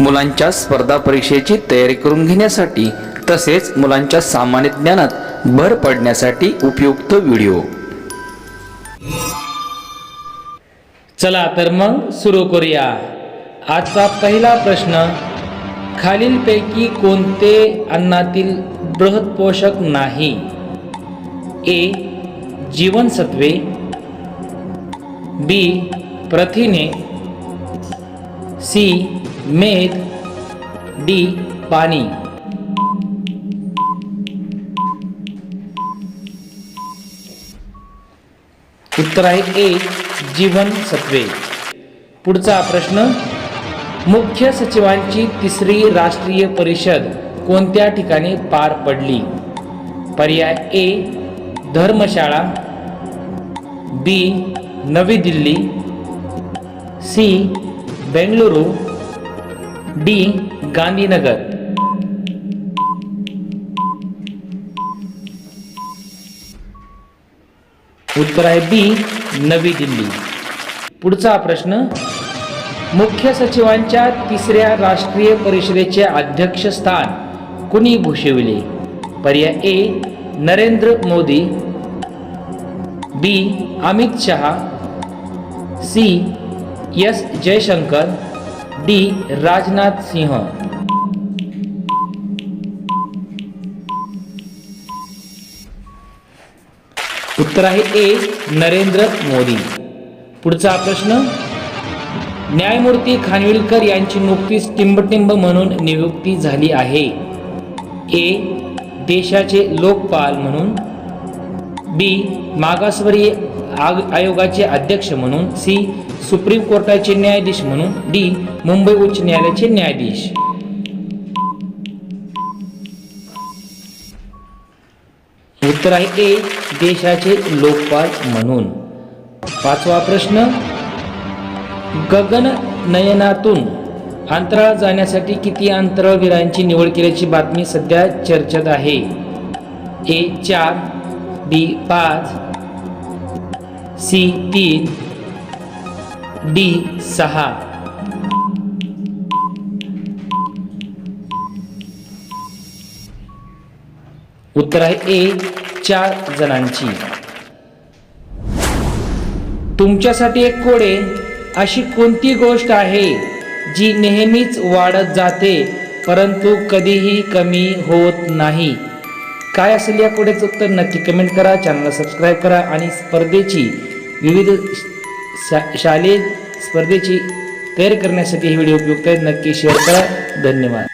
मुलांच्या स्पर्धा परीक्षेची तयारी करून घेण्यासाठी तसेच मुलांच्या सामान्य ज्ञानात भर पडण्यासाठी उपयुक्त व्हिडिओ. चला तर मग सुरू करूया. आजचा पहिला प्रश्न खालीलपैकी कोणते अन्नातील बृहत पोषक नाही? ए जीवनसत्वे. बी प्रथिने. सी मेद डी पाणी. उत्तर आहे ए जीवनसत्वे पुढचा प्रश्न मुख्य सचिवांची तिसरी राष्ट्रीय परिषद कोणत्या ठिकाणी पार पडली? पर्याय A Dharamshala. B Navi Delhi. C Bengaluru. D Gandhinagar. उत्तर आहे बी नवी दिल्ली. पुढचा प्रश्न मुख्य सचिवांच्या तिसऱ्या राष्ट्रीय परिषदेचे अध्यक्षस्थान कुणी भूषविले? पर्याय A Narendra Modi. B Amit Shah. C S Jaishankar. D Rajnath Singh. उत्तर आहे ए नरेंद्र मोदी. पुढचा प्रश्न न्यायमूर्ती खानविलकर यांची नुकतीच टिंबटिंब म्हणून नियुक्ती झाली आहे. ए देशाचे लोकपाल म्हणून. बी मागासवर्गीय आग आयोगाचे अध्यक्ष म्हणून. सी सुप्रीम कोर्टाचे न्यायाधीश म्हणून डी. मुंबई उच्च न्यायालयाचे न्यायाधीश. उत्तर आहे ए. देशाचे लोकपाल म्हणून. पाचवा प्रश्न. गगन नयनातून अंतराळ जाण्यासाठी किती अंतराळवीरांची निवड केल्याची बातमी सध्या चर्चेत आहे. ए चार डी पाच सी तीन डी सहा. उत्तर आहे ए चार जणांची. तुमच्यासाठी एक कोडे अशी कोणती गोष्ट आहे जी नेहमीच वाढत जाते परंतु कधीही कमी होत नाही? काय असेल या कोड्याचं उत्तर नक्की कमेंट करा चॅनलला सबस्क्राईब करा आणि स्पर्धेची विविध शा शालेय स्पर्धेची तयारी करण्यासाठी हे व्हिडिओ उपयुक्त आहेत. नक्की शेअर करा. धन्यवाद.